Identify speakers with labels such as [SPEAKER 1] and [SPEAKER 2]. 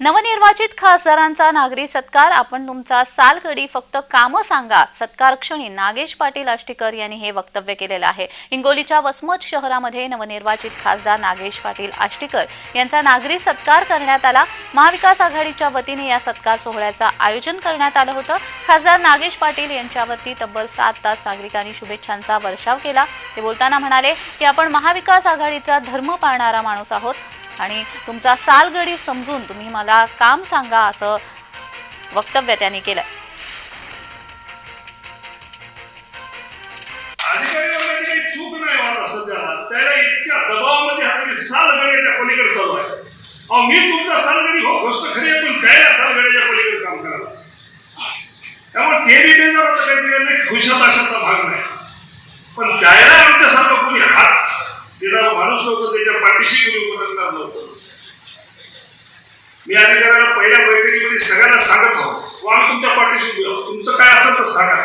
[SPEAKER 1] नवनिर्वाचित खासदारांचा नागरी सत्कार. आपण तुमचा सालकडी फक्त कामं सांगा. सत्कार क्षणी नागेश पाटील आष्टीकर यांनी हे वक्तव्य केलेलं आहे. हिंगोलीच्या वसमत शहरामध्ये नवनिर्वाचित खासदार नागेश पाटील आष्टीकर यांचा नागरी सत्कार करण्यात आला. महाविकास आघाडीच्या वतीने या सत्कार सोहळ्याचं आयोजन करण्यात आलं होतं. खासदार नागेश पाटील यांच्यावरती तब्बल सात तास नागरिकांनी शुभेच्छांचा वर्षाव केला. ते बोलताना म्हणाले की आपण महाविकास आघाडीचा धर्म पाळणारा माणूस आहोत. आणि तुमचा सालगडी समजून तुम्ही मला काम सांगा असं वक्तव्य त्यांनी केलं.
[SPEAKER 2] मी तुमचा सालगडी हो गोष्ट खरी आहे पण त्याला सालगडीच्या पलीकडे काम करायला त्यामुळे ते बी बेजार होतं काहीतरी खुशात अशाचा भाग नाही. त्याच्या पाठीशी कोणी उमटणार नव्हतं मी अधिकाऱ्यांना पहिल्या बैठकीमध्ये सगळ्यांना सांगत आहोत आम्ही तुमच्या पाठीशी तुमचं काय असेल तर सांगा.